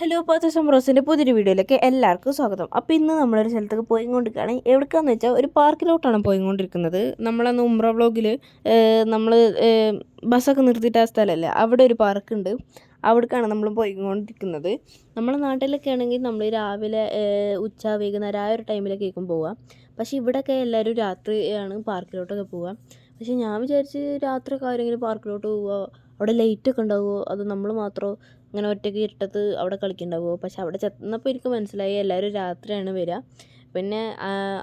Hello പത്ത് സംബ്രോസിന്റെ പുതിയൊരു വീഡിയോയിലേക്ക് എല്ലാവർക്കും സ്വാഗതം. അപ്പോൾ ഇന്ന് നമ്മളൊരു സ്ഥലത്തേക്ക് പോയിക്കൊണ്ടിരിക്കുകയാണ്. എവിടേക്കാന്ന് വെച്ചാൽ ഒരു പാർക്കിലോട്ടാണ് പോയിക്കൊണ്ടിരിക്കുന്നത്. നമ്മളന്ന് ഉമ്ര വ്ളോഗിൽ നമ്മൾ ബസ്സൊക്കെ നിർത്തിയിട്ട് ആ സ്ഥലമല്ലേ അവിടെ ഒരു പാർക്കുണ്ട്. അവിടേക്കാണ് നമ്മൾ പോയിക്കൊണ്ടിരിക്കുന്നത്. നമ്മുടെ നാട്ടിലൊക്കെ ആണെങ്കിൽ നമ്മൾ രാവിലെ ഉച്ച വൈകുന്നേരം ആ ഒരു ടൈമിലൊക്കെ ആയിരിക്കും പോവുക. പക്ഷേ ഇവിടെയൊക്കെ എല്ലാവരും രാത്രിയാണ് പാർക്കിലോട്ടൊക്കെ പോവുക. പക്ഷേ ഞാൻ വിചാരിച്ച് രാത്രിയൊക്കെ ആരെങ്കിലും പാർക്കിലോട്ട് പോവുക അവിടെ ലൈറ്റൊക്കെ ഉണ്ടാവുമോ അത് നമ്മൾ മാത്രമോ ഇങ്ങനെ ഒറ്റയ്ക്ക് ഇരുട്ടത്ത് അവിടെ കളിക്കുന്നുണ്ടാവുമോ പക്ഷെ അവിടെ ചെന്നപ്പോൾ എനിക്ക് മനസ്സിലായി എല്ലാവരും രാത്രിയാണ് വരിക. പിന്നെ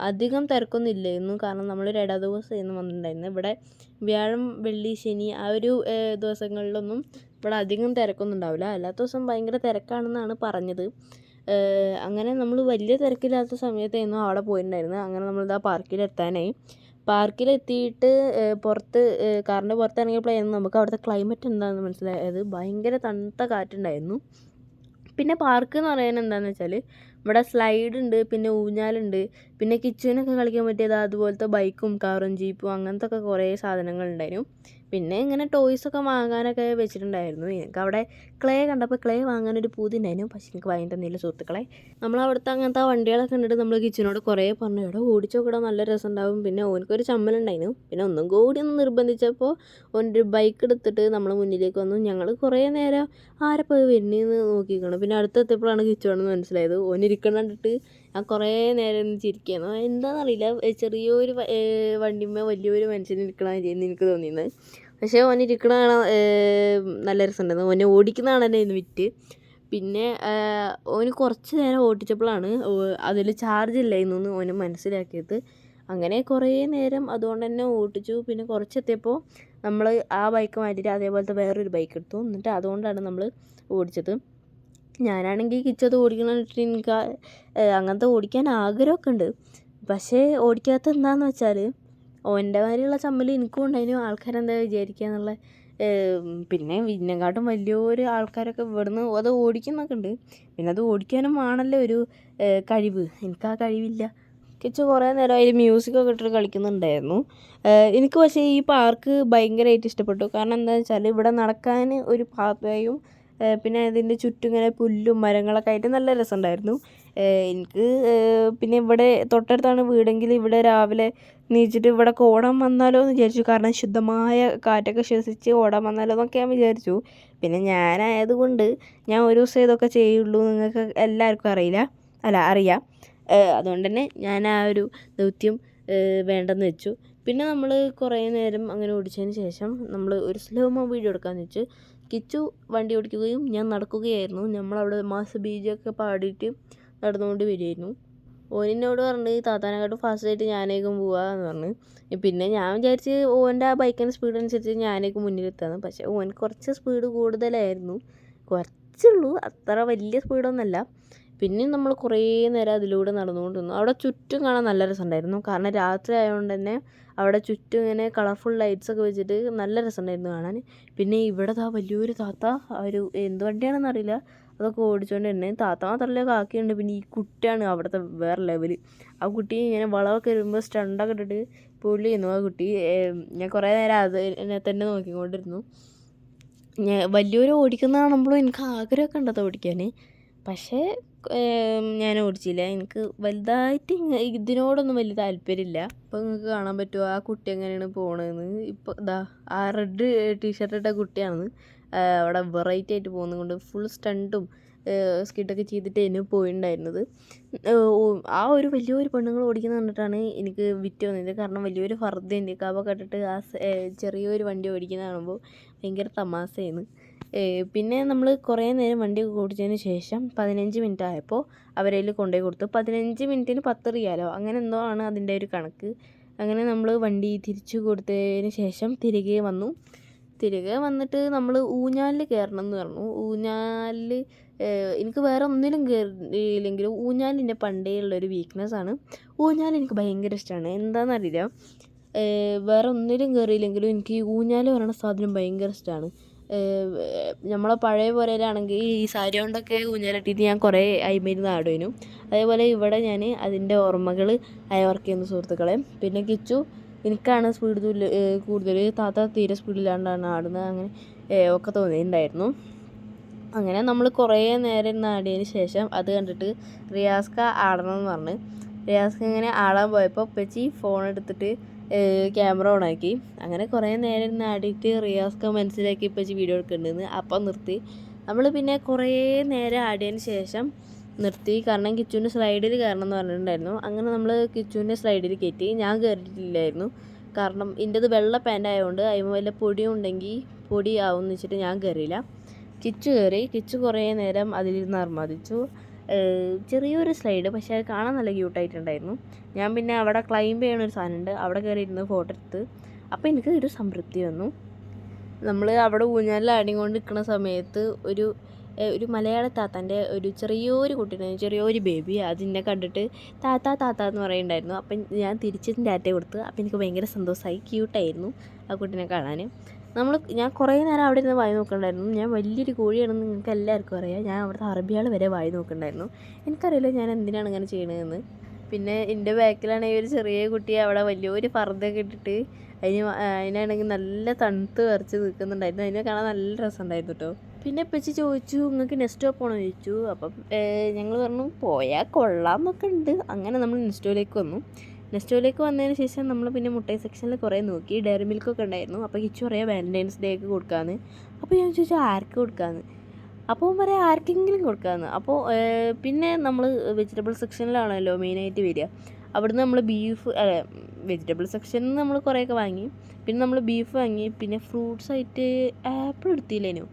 അധികം തിരക്കൊന്നും ഇല്ലായിരുന്നു കാരണം നമ്മൾ ഒരു ഇട ഇന്ന് വന്നിട്ടുണ്ടായിരുന്നു. ഇവിടെ വ്യാഴം വെള്ളി ശനി ആ ഒരു ദിവസങ്ങളിലൊന്നും ഇവിടെ അധികം തിരക്കൊന്നും ഉണ്ടാവില്ല. അല്ലാത്ത ദിവസം ഭയങ്കര തിരക്കാണെന്നാണ് പറഞ്ഞത്. അങ്ങനെ നമ്മൾ വലിയ തിരക്കില്ലാത്ത സമയത്തായിരുന്നു അവിടെ പോയിട്ടുണ്ടായിരുന്നത്. അങ്ങനെ നമ്മളിതാ പാർക്കിൽ എത്താനായി പാർക്കിലെത്തിയിട്ട് പുറത്ത് കാറിന്റെ പുറത്ത് ഇറങ്ങിയപ്പോഴായിരുന്നു നമുക്ക് അവിടുത്തെ ക്ലൈമറ്റ് എന്താണെന്ന് മനസ്സിലായത് ഭയങ്കര തണുത്ത കാറ്റുണ്ടായിരുന്നു. പിന്നെ പാർക്ക് എന്ന് പറയുന്നത് എന്താണെന്ന് വെച്ചാൽ ഇവിടെ സ്ലൈഡ് ഉണ്ട് പിന്നെ ഊഞ്ഞാലുണ്ട് പിന്നെ കിച്ചനൊക്കെ കളിക്കാൻ പറ്റിയത് അതുപോലത്തെ ബൈക്കും കാറും ജീപ്പും അങ്ങനത്തെ ഒക്കെ കുറേ സാധനങ്ങളുണ്ടായിരുന്നു. പിന്നെ ഇങ്ങനെ ടോയ്സൊക്കെ വാങ്ങാനൊക്കെ വെച്ചിട്ടുണ്ടായിരുന്നു. എനിക്ക് അവിടെ ക്ലേ കണ്ടപ്പോൾ ക്ലേ വാങ്ങാനൊരു പൂതി ഉണ്ടായിരുന്നു. പക്ഷെ എനിക്ക് വാങ്ങി തന്നില്ല സുഹൃത്തുക്കളെ? നമ്മൾ അവിടുത്തെ അങ്ങനത്തെ വണ്ടികളൊക്കെ കണ്ടിട്ട് നമ്മൾ കിച്ചനോട് കുറേ പറഞ്ഞു ഇവിടെ ഓടിച്ചോ കൂടെ നല്ല രസമുണ്ടാവും. പിന്നെ ഓനക്കൊരു ചമ്മലുണ്ടായിരുന്നു പിന്നെ ഒന്നും കൂടി ഒന്ന് നിർബന്ധിച്ചപ്പോൾ ഓന്റെ ഒരു ബൈക്ക് എടുത്തിട്ട് നമ്മൾ മുന്നിലേക്ക് വന്നു. ഞങ്ങൾ കുറേ നേരം ആരെ പോയി വരുന്നതെന്ന് നോക്കിക്കണം. പിന്നെ അടുത്തെത്തിയപ്പോഴാണ് കിച്ചോണെന്ന് മനസ്സിലായത്. ഓനിരിക്കണം കണ്ടിട്ട് ഞാൻ കുറേ നേരം ചിരിക്കുകയാണ് എന്താണെന്നറിയില്ല ചെറിയൊരു വണ്ടിമ്മ വലിയൊരു മനുഷ്യൻ ഇരിക്കണമെന്ന് എനിക്ക് തോന്നിയത്. പക്ഷേ ഓൻ ഇരിക്കണ കാണാൻ നല്ല രസമുണ്ടായിരുന്നു ഓനെ ഓടിക്കുന്നതാണ് എന്നെ ഇന്ന് വിറ്റ്. പിന്നെ ഓന് കുറച്ച് നേരം ഓടിച്ചപ്പോഴാണ് അതിൽ ചാർജ് ഇല്ലായിരുന്നു എന്ന് ഓന് മനസ്സിലാക്കിയത്. അങ്ങനെ കുറേ നേരം അതുകൊണ്ട് തന്നെ ഓടിച്ചു. പിന്നെ കുറച്ചെത്തിയപ്പോൾ നമ്മൾ ആ ബൈക്ക് മാറ്റിയിട്ട് അതേപോലത്തെ വേറൊരു ബൈക്ക് എടുത്തു. എന്നിട്ട് അതുകൊണ്ടാണ് നമ്മൾ ഓടിച്ചത്. ഞാനാണെങ്കിൽ കിച്ചത് ഓടിക്കണം കണ്ടിട്ട് എനിക്ക് അങ്ങനത്തെ ഓടിക്കാൻ ആഗ്രഹമൊക്കെ ഉണ്ട്. പക്ഷേ ഓടിക്കാത്ത എന്താണെന്ന് വെച്ചാൽ ഓന്റെ മാതിരിയുള്ള ചമ്മൽ എനിക്കും ഉണ്ടായിരുന്നു ആൾക്കാരെന്താ വിചാരിക്കുക എന്നുള്ള പിന്നെ ഇതിനെക്കാട്ടും വലിയൊരു ആൾക്കാരൊക്കെ ഇവിടുന്ന് അത് ഓടിക്കുന്നൊക്കെ ഉണ്ട്. പിന്നെ അത് ഓടിക്കാനും ആണല്ലോ ഒരു കഴിവ്. എനിക്ക് ആ കഴിവില്ല. കിച്ചു കുറേ നേരം അതിൽ മ്യൂസിക്കൊക്കെ ഇട്ടിട്ട് കളിക്കുന്നുണ്ടായിരുന്നു. എനിക്ക് പക്ഷേ ഈ പാർക്ക് ഭയങ്കരമായിട്ട് ഇഷ്ടപ്പെട്ടു. കാരണം എന്താണെന്ന് വെച്ചാൽ ഇവിടെ നടക്കാൻ ഒരു പാതയും പിന്നെ അതിന്റെ ചുറ്റും ഇങ്ങനെ പുല്ലും മരങ്ങളൊക്കെ ആയിട്ട് നല്ല രസമുണ്ടായിരുന്നു. എനിക്ക് പിന്നെ ഇവിടെ തൊട്ടടുത്താണ് വീടെങ്കിൽ ഇവിടെ രാവിലെ നീച്ചിട്ട് ഇവിടെ ഓടാൻ വന്നാലോ എന്ന് വിചാരിച്ചു. കാരണം ശുദ്ധമായ കാറ്റൊക്കെ ശ്വസിച്ച് ഓടാൻ വന്നാലോ എന്നൊക്കെ ഞാൻ വിചാരിച്ചു. പിന്നെ ഞാനായതുകൊണ്ട് ഞാൻ ഒരു ദിവസം ഇതൊക്കെ ചെയ്യുള്ളൂ നിങ്ങൾക്ക് എല്ലാവർക്കും അറിയില്ല. അല്ല അറിയാം. അതുകൊണ്ട് തന്നെ ഞാൻ ആ ഒരു ദൗത്യം വേണ്ടെന്ന് വെച്ചു. പിന്നെ നമ്മൾ കുറേ നേരം അങ്ങനെ ഓടിച്ചതിന് ശേഷം നമ്മൾ ഒരു സ്ലോമോ വീഡിയോ എടുക്കാമെന്ന് വെച്ചു. കിച്ചു വണ്ടി ഓടിക്കുകയും ഞാൻ നടക്കുകയായിരുന്നു. നമ്മളവിടെ മാസ് ബീജൊക്കെ പാടിയിട്ട് നടന്നുകൊണ്ട് ഓൻ എന്നോട് പറഞ്ഞു താത്താനെക്കാട്ടും ഫാസ്റ്റായിട്ട് ഞാനേക്കും പോവാന്ന് പറഞ്ഞു. പിന്നെ ഞാൻ വിചാരിച്ച് ഓന്റെ ആ ബൈക്കിന്റെ സ്പീഡ് അനുസരിച്ച് ഞാനേക്കും മുന്നിലെത്താന്ന്. പക്ഷേ ഓൻ കുറച്ച് സ്പീഡ് കൂടുതലായിരുന്നു. കുറച്ചുള്ളൂ അത്ര വലിയ സ്പീഡൊന്നുമല്ല പിന്നെയും നമ്മൾ കുറേ നേരം അതിലൂടെ നടന്നുകൊണ്ട് നിന്നു അവിടെ ചുറ്റും കാണാൻ നല്ല രസമുണ്ടായിരുന്നു. കാരണം രാത്രി ആയതുകൊണ്ട് തന്നെ അവിടെ ചുറ്റും ഇങ്ങനെ കളർഫുൾ ലൈറ്റ്സ് ഒക്കെ വെച്ചിട്ട് നല്ല രസമുണ്ടായിരുന്നു കാണാൻ. പിന്നെ ഇവിടെ താ വലിയൊരു താത്ത. ഒരു എന്ത് വണ്ടിയാണെന്ന് അറിയില്ല അതൊക്കെ ഓടിച്ചുകൊണ്ട് തന്നെ താത്ത മാത്രമല്ല കാക്കയുണ്ട്. പിന്നെ ഈ കുട്ടിയാണ് അവിടുത്തെ വേറെ ലെവൽ ആ കുട്ടി ഇങ്ങനെ വളവൊക്കെ വരുമ്പോൾ സ്റ്റണ്ടൊക്കെ ഇട്ടിട്ട് പൊള്ളിയിരുന്നു ആ കുട്ടി ഞാൻ കുറേ നേരം അത് എന്നെ തന്നെ നോക്കിക്കൊണ്ടിരുന്നു. ഞാൻ വലിയൊരു ഓടിക്കുന്ന കാണുമ്പോഴും എനിക്ക് ആഗ്രഹമൊക്കെ ഉണ്ടത് ഓടിക്കാൻ പക്ഷേ ഞാൻ ഓടിച്ചില്ല. എനിക്ക് വലുതായിട്ട് ഇതിനോടൊന്നും വലിയ താല്പര്യമില്ല. അപ്പോൾ നിങ്ങൾക്ക് കാണാൻ പറ്റുമോ ആ കുട്ടി എങ്ങനെയാണ് പോണതെന്ന് ഇപ്പോൾ ഇതാ ആ റെഡ് ടീഷർട്ട് ഇട്ട കുട്ടിയാണ് അവിടെ വെറൈറ്റി ആയിട്ട് പോകുന്നത് കൊണ്ട് ഫുൾ സ്റ്റണ്ടും സ്കിഡൊക്കെ ചെയ്തിട്ട് എന്നെ പോയിണ്ടായിരുന്നത്. ആ ഒരു വലിയൊരു പെണ്ണുങ്ങൾ ഓടിക്കുന്നത് കണ്ടിട്ടാണ് എനിക്ക് വിറ്റ് വന്നത്. കാരണം വലിയൊരു ഫർദ്ദ എന്റെ കവൊക്കെ ഇട്ടിട്ട് ആ ചെറിയൊരു വണ്ടി ഓടിക്കുന്നത് കാണുമ്പോൾ ഭയങ്കര തമാശയാണ് പിന്നെ നമ്മൾ കുറേ നേരം വണ്ടി ഓടിച്ചതിന് ശേഷം പതിനഞ്ച് മിനിറ്റ് ആയപ്പോൾ അവരതിൽ കൊണ്ടുപോയി കൊടുത്തു. പതിനഞ്ച് മിനിറ്റിന് പത്ത് റിയാലോ? അങ്ങനെ എന്തോ ആണ് അതിന്റെ ഒരു കണക്ക്. അങ്ങനെ നമ്മൾ വണ്ടി തിരിച്ചു കൊടുത്തതിന് ശേഷം തിരികെ വന്നു. തിരികെ വന്നിട്ട് നമ്മൾ ഊഞ്ഞാലിൽ കയറണം എന്ന് പറഞ്ഞു. ഊഞ്ഞാലിൽ എനിക്ക് വേറെ ഒന്നിലും കയറിയില്ലെങ്കിലും ഊഞ്ഞാലിന്റെ പണ്ടേ ഉള്ളൊരു വീക്ക്നെസ് ആണ്. ഊഞ്ഞാൽ എനിക്ക് ഭയങ്കര ഇഷ്ടമാണ് എന്താണെന്നറിയില്ല വേറെ ഒന്നിലും കയറിയില്ലെങ്കിലും എനിക്ക് ഈ ഊഞ്ഞാൽ പറയുന്ന സാധനം ഭയങ്കര ഇഷ്ടമാണ് നമ്മളെ പഴയ പോലെയാണെങ്കിൽ ഈ സാരി കൊണ്ടൊക്കെ ഊഞ്ഞാലിട്ടിട്ട് ഞാൻ കുറേ അയിമരുന്ന് ആടുവേനു. അതേപോലെ ഇവിടെ ഞാൻ അതിന്റെ ഓർമ്മകൾ അയവർക്ക് ചെയ്യുന്ന സുഹൃത്തുക്കളെ. പിന്നെ കിച്ചു എനിക്കാണ് സ്പീഡ് കൂടുതൽ താത്ത തീരെ സ്പീഡിലാണ്ടാണ് ആടുന്നത് അങ്ങനെ ഒക്കെ തോന്നിയിട്ടുണ്ടായിരുന്നു. അങ്ങനെ നമ്മൾ കുറേ നേരം ഇരുന്ന് ആടിയതിന് ശേഷം അത് കണ്ടിട്ട് റിയാസ്ക ആടണം എന്ന് പറഞ്ഞ്. റിയാസ്ക ഇങ്ങനെ ആടാൻ പോയപ്പോൾ ഉപ്പച്ചി ഫോൺ എടുത്തിട്ട് ക്യാമറ ഓണാക്കി അങ്ങനെ കുറേ നേരം ഇരുന്ന് ആടിയിട്ട് റിയാസ്ക മനസ്സിലാക്കി ഇപ്പോൾ വീഡിയോ എടുക്കുന്നുണ്ടെന്ന് അപ്പം നിർത്തി. നമ്മൾ പിന്നെ കുറേ നേരം ആടിയതിന് ശേഷം നിർത്തി. കാരണം കിച്ചുവിന്റെ സ്ലൈഡിൽ കയറണം എന്ന് പറഞ്ഞിട്ടുണ്ടായിരുന്നു. അങ്ങനെ നമ്മൾ കിച്ചുവിന്റെ സ്ലൈഡിൽ കയറ്റി ഞാൻ കയറിയിട്ടില്ലായിരുന്നു കാരണം എന്റെത് വെള്ള പാന്റ് ആയതുകൊണ്ട് അതിന് വല്ല പൊടിയും ഉണ്ടെങ്കിൽ പൊടി ആവും എന്ന് വെച്ചിട്ട് ഞാൻ കയറിയില്ല കിച്ചു കയറി കിച്ചു കുറേ നേരം അതിലിരുന്ന് അർമാദിച്ചു. ചെറിയൊരു സ്ലൈഡ് പക്ഷേ അത് കാണാൻ നല്ല ക്യൂട്ടായിട്ടുണ്ടായിരുന്നു ഞാൻ പിന്നെ അവിടെ ക്ലൈംബ് ചെയ്യണ ഒരു സാധനമുണ്ട്. അവിടെ കയറി ഇരുന്ന് ഫോട്ടോ എടുത്ത്. അപ്പോൾ എനിക്ക് ഒരു സംതൃപ്തി വന്നു. നമ്മൾ അവിടെ ഊഞ്ഞാലിൽ കൊണ്ട് നിൽക്കുന്ന സമയത്ത് ഒരു ഒരു മലയാള താത്താന്റെ ഒരു ചെറിയൊരു കുട്ടീനെ ചെറിയൊരു ബേബി അതിനെ കണ്ടിട്ട് താത്ത താത്ത എന്ന് പറയുന്നുണ്ടായിരുന്നു. അപ്പം ഞാൻ തിരിച്ചതിന്റെ ഡാറ്റ കൊടുത്ത് അപ്പം എനിക്ക് ഭയങ്കര സന്തോഷമായി. ക്യൂട്ടായിരുന്നു ആ കുട്ടീനെ കാണാൻ നമ്മൾ ഞാൻ കുറേ നേരം അവിടെ ഇരുന്ന് വായി നോക്കണ്ടായിരുന്നു. ഞാൻ വലിയൊരു കോഴിയാണെന്ന് നിങ്ങൾക്ക് എല്ലാവർക്കും അറിയാം. ഞാൻ അവിടുത്തെ അറബിയാൾ വരെ വായി നോക്കണ്ടായിരുന്നു. എനിക്കറിയില്ല ഞാൻ എന്തിനാണ് അങ്ങനെ ചെയ്യണതെന്ന്. പിന്നെ എന്റെ ബാക്കിലാണെങ്കിൽ ഒരു ചെറിയ കുട്ടി അവിടെ വലിയൊരു പർദ്ദയൊക്കെ ഇട്ടിട്ട് അതിന് അതിനാണെങ്കിൽ നല്ല തണുത്ത് വരച്ച് നിൽക്കുന്നുണ്ടായിരുന്നു. അതിനെ കാണാൻ നല്ല രസമുണ്ടായിരുന്നു കേട്ടോ. പിന്നെ ഇപ്പച്ചി ചോദിച്ചു നിങ്ങൾക്ക് നെസ്റ്റോ പോകണോ ചോദിച്ചു. അപ്പം ഞങ്ങൾ പറഞ്ഞു പോയാൽ കൊള്ളാം എന്നൊക്കെ ഉണ്ട്. അങ്ങനെ നമ്മൾ നെസ്റ്റോയിലേക്ക് വന്നു. നെസ്റ്റോയിലേക്ക് വന്നതിന് ശേഷം നമ്മൾ പിന്നെ മുട്ടൈ സെക്ഷനിൽ കുറേ നോക്കി. ഡയറി മിൽക്കൊക്കെ ഉണ്ടായിരുന്നു. അപ്പോൾ കിച്ചു പറയാം വാലന്റൈൻസ് ഡേക്ക് കൊടുക്കാമെന്ന് അപ്പോൾ ഞാൻ ചോദിച്ചു ആർക്ക് കൊടുക്കാമെന്ന് അപ്പോൾ പറയാം ആർക്കെങ്കിലും കൊടുക്കാമെന്ന് അപ്പോൾ പിന്നെ നമ്മൾ വെജിറ്റബിൾ സെക്ഷനിലാണല്ലോ മെയിനായിട്ട് വരിക. അവിടുന്ന് നമ്മൾ ബീഫ് അല്ല വെജിറ്റബിൾ സെക്ഷനിൽ നിന്ന് നമ്മൾ കുറേയൊക്കെ വാങ്ങി. പിന്നെ നമ്മൾ ബീഫ് വാങ്ങി. പിന്നെ ഫ്രൂട്ട്സ് ആയിട്ട് ആപ്പിൾ എടുത്തില്ലേനു?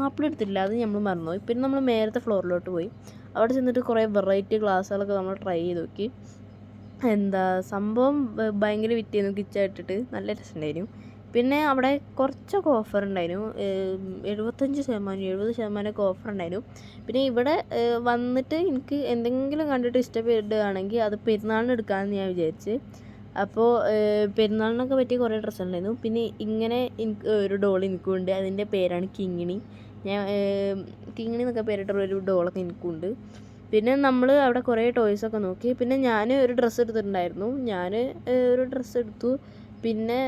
ആപ്പിൾ എടുത്തില്ല അത് നമ്മൾ മറന്നുപോയി. പിന്നെ നമ്മൾ നേരത്തെ ഫ്ലോറിലോട്ട് പോയി. അവിടെ ചെന്നിട്ട് കുറേ വെറൈറ്റി ഗ്ലാസ്സുകളൊക്കെ നമ്മൾ ട്രൈ ചെയ്ത് നോക്കി. എന്താ സംഭവം ഭയങ്കര വിറ്റിയായിരുന്നു കിച്ചായിട്ടിട്ട് നല്ല രസമുണ്ടായിരുന്നു. പിന്നെ അവിടെ കുറച്ചൊക്കെ ഓഫർ ഉണ്ടായിരുന്നു. എഴുപത്തഞ്ച് ശതമാനം എഴുപത് ശതമാനമൊക്കെ ഓഫർ ഉണ്ടായിരുന്നു. പിന്നെ ഇവിടെ വന്നിട്ട് എനിക്ക് എന്തെങ്കിലും കണ്ടിട്ട് ഇഷ്ടപ്പെടുകയാണെങ്കിൽ അത് പെരുന്നാളിന് എടുക്കാമെന്ന് ഞാൻ വിചാരിച്ച്. അപ്പോൾ പെരുന്നാളിനൊക്കെ പറ്റിയ കുറേ ഡ്രസ്സ് ഉണ്ടായിരുന്നു. പിന്നെ ഇങ്ങനെ എനിക്ക് ഒരു ഡോൾ എനിക്കുണ്ട്. അതിന്റെ പേരാണ് കിങ്ങിണി. ഞാൻ കിങ്ങിണി എന്നൊക്കെ പേരിട്ടുള്ള ഒരു ഡോളൊക്കെ എനിക്കുണ്ട്. പിന്നെ നമ്മൾ അവിടെ കുറേ ടോയ്സൊക്കെ നോക്കി. പിന്നെ ഞാൻ ഒരു ഡ്രസ്സ് എടുത്തിട്ടുണ്ടായിരുന്നു. ഞാൻ ഒരു ഡ്രസ്സ് എടുത്തു. പിന്നെ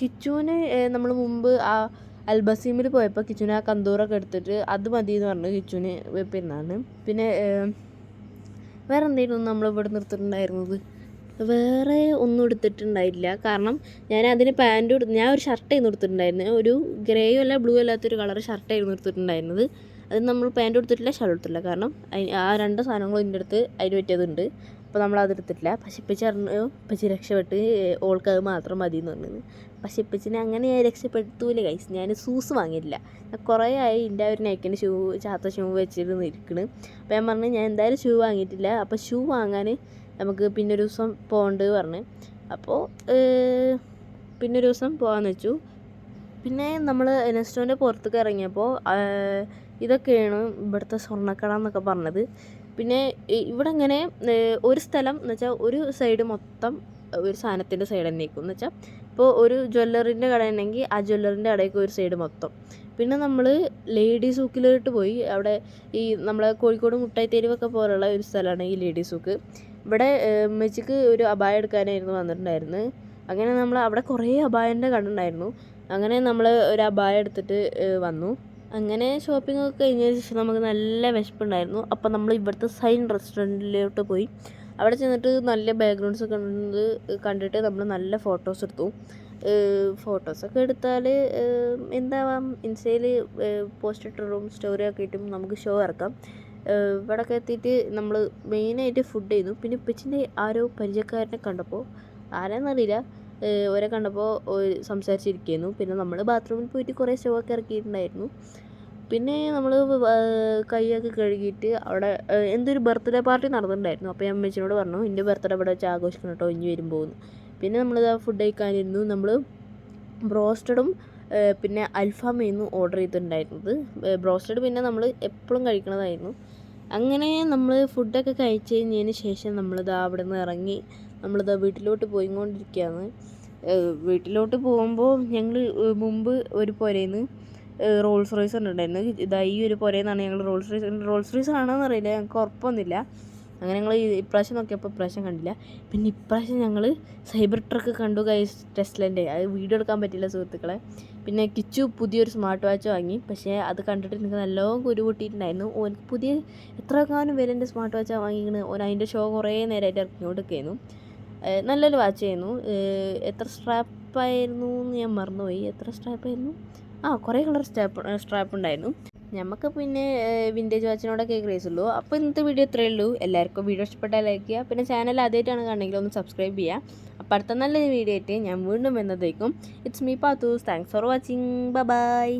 കിച്ചുവിന് നമ്മൾ മുമ്പ് ആ അൽബസീമിൽ പോയപ്പോൾ കിച്ചുവിന് ആ കന്തൂറൊക്കെ എടുത്തിട്ട് അത് മതി എന്ന് പറഞ്ഞു കിച്ചുവിന് പിന്നാണ് പിന്നെ വേറെ എന്തെങ്കിലും നമ്മൾ ഇവിടെ നിർത്തിയിട്ടുണ്ടായിരുന്നത്? വേറെ ഒന്നും എടുത്തിട്ടുണ്ടായില്ല. കാരണം ഞാൻ അതിന് പാന്റ് ഞാൻ ഒരു ഷർട്ടായിരുന്നു എടുത്തിട്ടുണ്ടായിരുന്നത്. ഒരു ഗ്രേയും അല്ല ബ്ലൂ അല്ലാത്തൊരു കളർ ഷർട്ടായിരുന്നു എടുത്തിട്ടുണ്ടായിരുന്നത്. അത് നമ്മൾ പാന്റ് എടുത്തിട്ടില്ല ഷർട്ട് എടുത്തിട്ടില്ല കാരണം ആ രണ്ട് സാധനങ്ങളും എന്റെ അടുത്ത് അതിന് പറ്റിയതുണ്ട്. അപ്പോൾ നമ്മൾ അത് എടുത്തിട്ടില്ല. പക്ഷെ ഇപ്പച്ചി പറഞ്ഞു ഇപ്പച്ചി രക്ഷപ്പെട്ട് ഓൾക്ക് അത് മാത്രം മതി എന്ന് പറഞ്ഞത് പക്ഷെ ഇപ്പച്ചിനെ അങ്ങനെ ഞാൻ രക്ഷപ്പെടുത്തൂല കൈസ് ഞാൻ സൂസ് വാങ്ങിയിട്ടില്ല. ഞാൻ കുറേ ആയി എന്റെ ഒരു നെക്കിന്റെ ഷൂ ചാത്ത ഷൂ വെച്ചിട്ട് ഇരിക്കണ് അപ്പോൾ ഞാൻ പറഞ്ഞു ഞാൻ എന്തായാലും ഷൂ വാങ്ങിയിട്ടില്ല. അപ്പോൾ ഷൂ വാങ്ങാൻ നമുക്ക് പിന്നൊരു ദിവസം പോകണ്ട് പറഞ്ഞ്. അപ്പോൾ പിന്നൊരു ദിവസം പോകാമെന്ന് വെച്ചു. പിന്നെ നമ്മൾ എനസ്റ്റോന്റെ പുറത്തേക്ക് ഇറങ്ങിയപ്പോൾ ഇതൊക്കെയാണ് ഇവിടുത്തെ സ്വർണക്കട എന്നൊക്കെ പറഞ്ഞത്. പിന്നെ ഇവിടെ ഇങ്ങനെ ഒരു സ്ഥലം എന്ന് വെച്ചാൽ ഒരു സൈഡ് മൊത്തം ഒരു സാധനത്തിന്റെ സൈഡ് തന്നെ തന്നെയായിരിക്കും എന്ന് വെച്ചാൽ ഇപ്പോൾ ഒരു ജ്വല്ലറിന്റെ കട ഉണ്ടെങ്കിൽ ആ ജ്വല്ലറിന്റെ കടയ്ക്ക് ഒരു സൈഡ് മൊത്തം. പിന്നെ നമ്മൾ ലേഡി സൂക്കിലോട്ട് പോയി. അവിടെ ഈ നമ്മളെ കോഴിക്കോട് മുട്ടായി തെരുവൊക്കെ പോലുള്ള ഒരു സ്ഥലമാണ് ഈ ലേഡി സൂക്ക് ഇവിടെ മെച്ചിക്ക് ഒരു അപായം എടുക്കാനായിരുന്നു വന്നിട്ടുണ്ടായിരുന്നത് അങ്ങനെ നമ്മൾ അവിടെ കുറേ അപായന്റെ കണ്ടുണ്ടായിരുന്നു അങ്ങനെ നമ്മൾ ഒരു അബായ എടുത്തിട്ട് വന്നു. അങ്ങനെ ഷോപ്പിംഗ് ഒക്കെ കഴിഞ്ഞതിന് ശേഷം നമുക്ക് നല്ല വിശപ്പുണ്ടായിരുന്നു. അപ്പോൾ നമ്മൾ ഇവിടുത്തെ സൈൻ റെസ്റ്റോറന്റിലോട്ട് പോയി. അവിടെ ചെന്നിട്ട് നല്ല ബാക്ക്ഗ്രൗണ്ട്സ് ഒക്കെ കണ്ട് കണ്ടിട്ട് നമ്മൾ നല്ല ഫോട്ടോസ് എടുത്തു. ഫോട്ടോസൊക്കെ എടുത്താൽ എന്താവാം. ഇൻസ്റ്റയിൽ പോസ്റ്റ് ഇട്ടറും സ്റ്റോറി ഒക്കെ ഇട്ടും നമുക്ക് ഷോ ഇറക്കാം. ഇവിടെയൊക്കെ എത്തിയിട്ട് നമ്മൾ മെയിനായിട്ട് ഫുഡ് ചെയ്തു പിന്നെ ഇപ്പച്ചിന്റെ ആരോ പരിചയക്കാരനെ കണ്ടപ്പോൾ ആരാന്നറിയില്ല. ഓരെ കണ്ടപ്പോൾ സംസാരിച്ചിരിക്കുന്നു. പിന്നെ നമ്മൾ ബാത്റൂമിൽ പോയിട്ട് കുറേ ഷോ ഒക്കെ ഇറക്കിയിട്ടുണ്ടായിരുന്നു. പിന്നെ നമ്മൾ കൈയൊക്കെ കഴുകിയിട്ട് അവിടെ എന്തൊരു ബർത്ത്ഡേ പാർട്ടി നടന്നിട്ടുണ്ടായിരുന്നു. അപ്പോൾ ഞാൻ അമ്മച്ചിനോട് പറഞ്ഞു എന്റെ ബർത്ത്ഡേ ഇവിടെ വെച്ച് ആഘോഷിക്കണം കേട്ടോ ഇനി വരുമ്പോൾ പിന്നെ. നമ്മൾ ഫുഡ് കഴിക്കാനിരുന്നു. നമ്മൾ ബ്രോസ്റ്റഡും പിന്നെ അൽഫാമായിരുന്നു ഓർഡർ ചെയ്തിട്ടുണ്ടായിരുന്നത്. ബ്രോസ്റ്റഡ് പിന്നെ നമ്മൾ എപ്പോഴും കഴിക്കണതായിരുന്നു. അങ്ങനെ നമ്മൾ ഫുഡൊക്കെ കഴിച്ച് കഴിഞ്ഞതിന് ശേഷം നമ്മളിതാ അവിടെ നിന്ന് ഇറങ്ങി നമ്മളിതാ വീട്ടിലോട്ട് പോയിക്കൊണ്ടിരിക്കുകയാണ് വീട്ടിലോട്ട് പോകുമ്പോൾ ഞങ്ങൾ മുമ്പ് ഒരു പുരയിന്ന് റോൾസ് റോയ്സ് ഉണ്ടായിരുന്നു ഇതാ ഈ ഒരു പുരയിൽനിന്നാണ് ഞങ്ങൾ റോൾസ് റോയ്സ് റോൾസ് റോയ്സ് ആണോന്ന് അറിയില്ല ഞങ്ങൾക്ക് ഉറപ്പൊന്നുമില്ല. അങ്ങനെ ഞങ്ങൾ ഇപ്രാവശ്യം നോക്കിയപ്പോൾ ഇപ്രാവശ്യം കണ്ടില്ല. പിന്നെ ഇപ്രാവശ്യം ഞങ്ങൾ സൈബർ ട്രക്ക് കണ്ടു കൈ ടെസ്ലന്റെ അത് വീഡിയോ എടുക്കാൻ പറ്റില്ല സുഹൃത്തുക്കളെ. പിന്നെ കിച്ചു പുതിയൊരു സ്മാർട്ട് വാച്ച് വാങ്ങി. പക്ഷേ അത് കണ്ടിട്ട് എനിക്ക് നല്ലോണം കുരു പൊട്ടിയിട്ടുണ്ടായിരുന്നു. ഓൻ പുതിയ എത്ര കാലം വിലന്റെ സ്മാർട്ട് വാച്ച് വാങ്ങിക്കുന്നത് ഓൻ അതിന്റെ ഷോ കുറേ നേരമായിട്ട് ഇറക്കിക്കൊണ്ടിരിക്കുകയായിരുന്നു. ഏഹ് നല്ലൊരു വാച്ച് ആയിരുന്നു ഏഹ് എത്ര സ്ട്രാപ്പായിരുന്നു എന്ന് ഞാൻ മറന്നുപോയി. എത്ര സ്ട്രാപ്പായിരുന്നു ആ കുറേ കളർ സ്ട്രാപ്പ് സ്ട്രാപ്പ് ഉണ്ടായിരുന്നു. നമുക്ക് പിന്നെ വിന്റേജ് വാച്ചിനോടൊക്കെ ക്രേസ് ഉള്ളൂ. അപ്പോൾ ഇന്നത്തെ വീഡിയോ ഇത്രയേ ഉള്ളൂ. എല്ലാവർക്കും വീഡിയോ ഇഷ്ടപ്പെട്ടാൽ ലൈക്ക് ചെയ്യുക. പിന്നെ ചാനൽ ആദ്യമായിട്ടാണ് കാണണമെങ്കിൽ ഒന്ന് സബ്സ്ക്രൈബ് ചെയ്യുക. അപ്പോൾ അടുത്ത നല്ലൊരു വീഡിയോ ആയിട്ട് ഞാൻ വീണ്ടും എന്നതേക്കും it's me Pathus thanks for watching bye